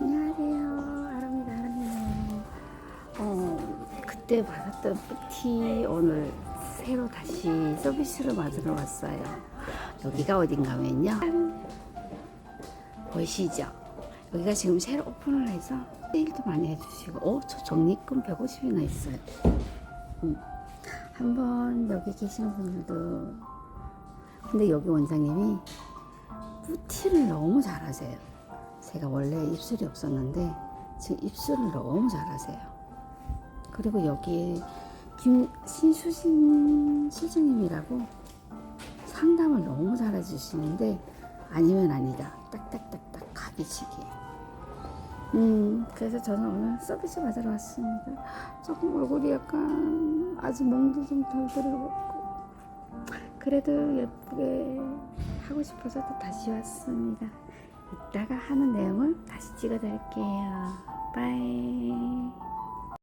안녕하세요. 아랍니다, 아랍니다. 어, 그때 받았던 티 오늘 새로 다시 서비스로 받으러 왔어요. 여기가 어딘가면요. 보이시죠? 여기가 지금 새로 오픈을 해서 세일도 많이 해주시고, 어, 저 적립금 150이나 있어요. 음. 한번 여기 계시는 분들도, 근데 여기 원장님이 뿌티를 너무 잘하세요. 제가 원래 입술이 없었는데 지금 입술을 너무 잘하세요. 그리고 여기 김 신수진 실장님이라고 상담을 너무 잘해주시는데 아니면 아니다. 딱딱딱딱 가비치기. 음 그래서 저는 오늘 서비스 받으러 왔습니다. 조금 얼굴이 약간 아직 멍도 좀 덜 들어갔고 그래도 예쁘게 하고 싶어서 또 다시 왔습니다. 이따가 하는 내용을 다시 찍어드릴게요. 빠이.